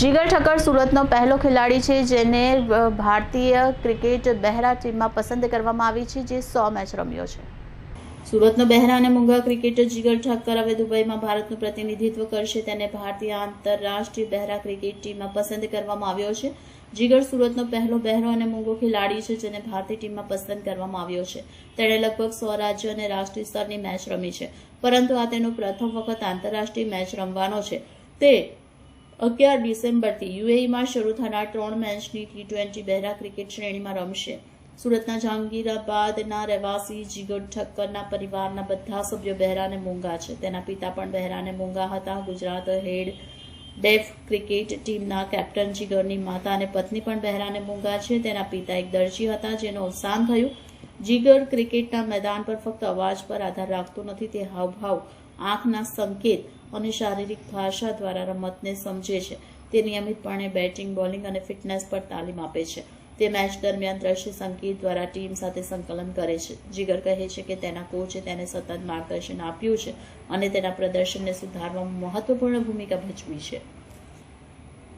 જીગર ઠક્કર સુરતનો પહેલો ખેલાડી છે જેને ભારતીય ક્રિકેટ બહેરા ટીમમાં પસંદ કરવામાં આવી છે, જે સો મેચ રમ્યો છે. સુરતનો બહેરા અને મુંગા ક્રિકેટર જીગર ઠક્કર હવે દુબઈમાં ભારતનું પ્રતિનિધિત્વ કરશે. તેને ભારતીય આંતરરાષ્ટ્રીય બહેરા ક્રિકેટ ટીમમાં પસંદ કરવામાં આવ્યો છે. જીગર સુરતનો પહેલો બહેરો અને મૂંગો ખેલાડી છે જેને ભારતીય ટીમમાં પસંદ કરવામાં આવ્યો છે. તેણે લગભગ સો રાજ્ય અને રાષ્ટ્રીય સ્તરની મેચ રમી છે. પરંતુ આ તેનો પ્રથમ વખત આંતરરાષ્ટ્રીય મેચ રમવાનો છે. તે અગિયાર ડિસેમ્બરથી યુએઈમાં શરૂ થનાર ત્રણ મેચની ટી ટ્વેન્ટી બહેરા ક્રિકેટ શ્રેણીમાં રમશે. સુરતના જહાંગીરાબાદના રહેવાસી જીગર ઠક્કરના પરિવારના બધા સભ્યો બહેરાને મોંઘા છે. તેના પિતા પણ બહેરાને મોંઘા હતા. ગુજરાત હેડ ડેફ ક્રિકેટ ટીમના કેપ્ટન જીગરની માતા અને પત્ની પણ બહેરાને મોંઘા છે. તેના પિતા એક દરજી હતા જેનું અવસાન થયું. જીગર ક્રિકેટના મેદાન પર ફક્ત અવાજ પર આધાર રાખતો નથી, તે હાવભાવ આંખના સંકેત અને શારીરિક ભાષા દ્વારા રમતને સમજે છે. તે નિયમિતપણે બેટિંગ, બોલિંગ અને ફિટનેસ પર તાલીમ આપે છે. તે મેચ દરમિયાન દ્રશ્ય સંકેત દ્વારા ટીમ સાથે સંકલન કરે છે. જીગર કહે છે કે તેના કોચે તેને સતત માર્ગદર્શન આપ્યું છે અને તેના પ્રદર્શનને સુધારવામાં મહત્વપૂર્ણ ભૂમિકા ભજવી છે.